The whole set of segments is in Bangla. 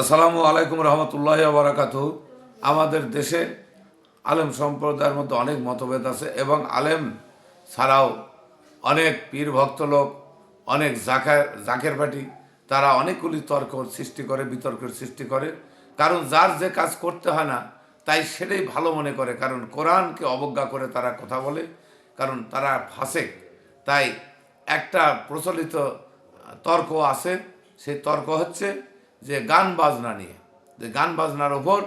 আসসালামু আলাইকুম রহমতুল্লাহ বারাকাতু। আমাদের দেশে আলেম সম্প্রদায়ের মধ্যে অনেক মতভেদ আছে এবং আলেম ছাড়াও অনেক পীর ভক্ত লোক অনেক জাকের জাকের পাটি তারা অনেকগুলি তর্ক সৃষ্টি করে বিতর্কের সৃষ্টি করে। কারণ যার যে কাজ করতে হয় না, তাই সেটাই ভালো মনে করে। কারণ কোরআনকে অবজ্ঞা করে তারা কথা বলে, কারণ তারা ফাঁসে। তাই একটা প্রচলিত তর্ক আছে, সেই তর্ক হচ্ছে যে গান বাজনা নিয়ে। যে গান বাজনার ওপর,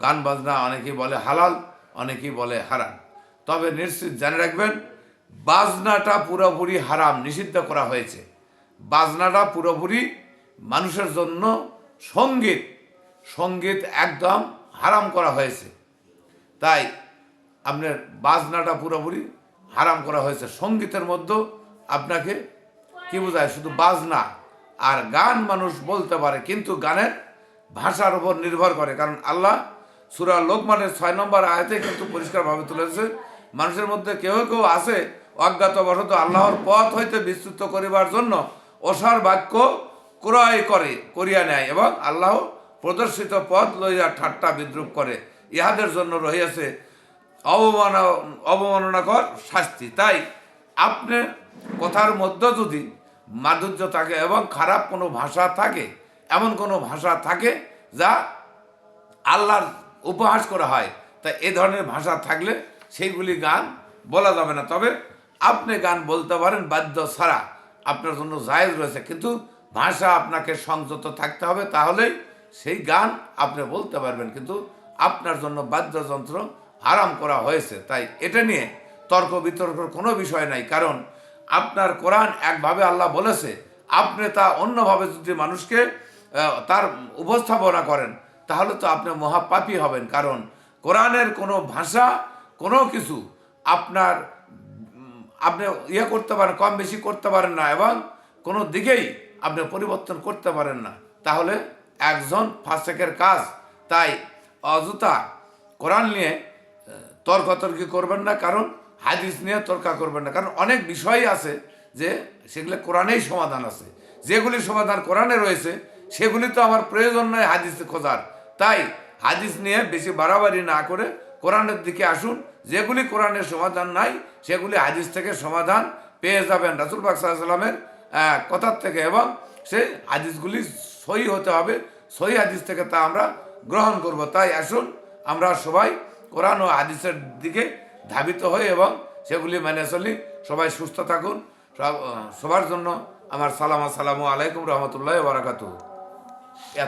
গান বাজনা অনেকেই বলে হালাল, অনেকেই বলে হারাম। তবে নিশ্চিত জেনে রাখবেন, বাজনাটা পুরোপুরি হারাম, নিষিদ্ধ করা হয়েছে। বাজনাটা পুরোপুরি মানুষের জন্য সংগীত। সংগীত একদম হারাম করা হয়েছে। তাই আপনার বাজনাটা পুরোপুরি হারাম করা হয়েছে। সঙ্গীতের মধ্যেও আপনাকে কি বোঝায়? শুধু বাজনা। আর গান মানুষ বলতে পারে, কিন্তু গানের ভাষার উপর নির্ভর করে। কারণ আল্লাহ সুরা লোকমানের ছয় নম্বর আয়তে কিন্তু পরিষ্কারভাবে তুলেছে, মানুষের মধ্যে কেউ কেউ আছে অজ্ঞাতবশত আল্লাহর পথ হইতে বিস্তৃত করিবার জন্য অসার বাক্য ক্রয় করে, করিয়া নেয় এবং আল্লাহ প্রদর্শিত পথ লইয়া ঠাট্টা বিদ্রুপ করে। ইহাদের জন্য রহিয়াছে অবমাননা, অবমাননাকর শাস্তি। তাই আপনি কথার মধ্যে যদি মাধুর্য থাকে এবং খারাপ কোনো ভাষা থাকে, এমন কোনো ভাষা থাকে যা আল্লাহর উপহাস করা হয়। তা এ ধরনের ভাষা থাকলে সেইগুলি গান বলা যাবে না। তবে আপনি গান বলতে পারেন বাদ্য ছাড়া আপনার জন্য জায়েজ রয়েছে। কিন্তু ভাষা আপনাকে সংযত থাকতে হবে, তাহলেই সেই গান আপনি বলতে পারবেন। কিন্তু আপনার জন্য বাদ্যযন্ত্র আরাম করা হয়েছে। তাই এটা নিয়ে তর্ক বিতর্কর কোনো বিষয় নাই। কারণ আপনার কোরআন একভাবে আল্লাহ বলেছে, আপনি তা অন্যভাবে যদি মানুষকে তার উপস্থাপনা করেন, তাহলে তো আপনি মহাপাপী হবেন। কারণ কোরআনের কোনো ভাষা, কোনো কিছু আপনার আপনি ইয়ে করতে পারেন, কম বেশি করতে পারেন না এবং কোনো দিকেই আপনি পরিবর্তন করতে পারেন না। তাহলে একজন ফাসেকের কাজ, তাই অযথা কোরআন নিয়ে তর্কতর্কি করবেন না। কারণ হাদিস নিয়ে তর্কা করবেন না। কারণ অনেক বিষয় আছে যে সেগুলো কোরআনেই সমাধান আছে। যেগুলি সমাধান কোরআনে রয়েছে, সেগুলি তো আমার প্রয়োজন নয় হাদিসে খোঁজার। তাই হাদিস নিয়ে বেশি বাড়াবাড়ি না করে কোরআনের দিকে আসুন। যেগুলি কোরআনের সমাধান নাই, সেগুলি হাদিস থেকে সমাধান পেয়ে যাবেন। রাসুল পাক সাল্লামের কথার থেকে এবং সেই হাদিসগুলি সই হতে হবে। সই হাদিস থেকে তা আমরা গ্রহণ করব। তাই আসুন, আমরা সবাই কোরআন ও হাদিসের দিকে ধাবিত হই এবং সেগুলি মেনে চলি। সবাই সুস্থ থাকুন। সব সবার জন্য আমার সালাম আসসালামু আলাইকুম রহমতুল্লাহ বারাকাতু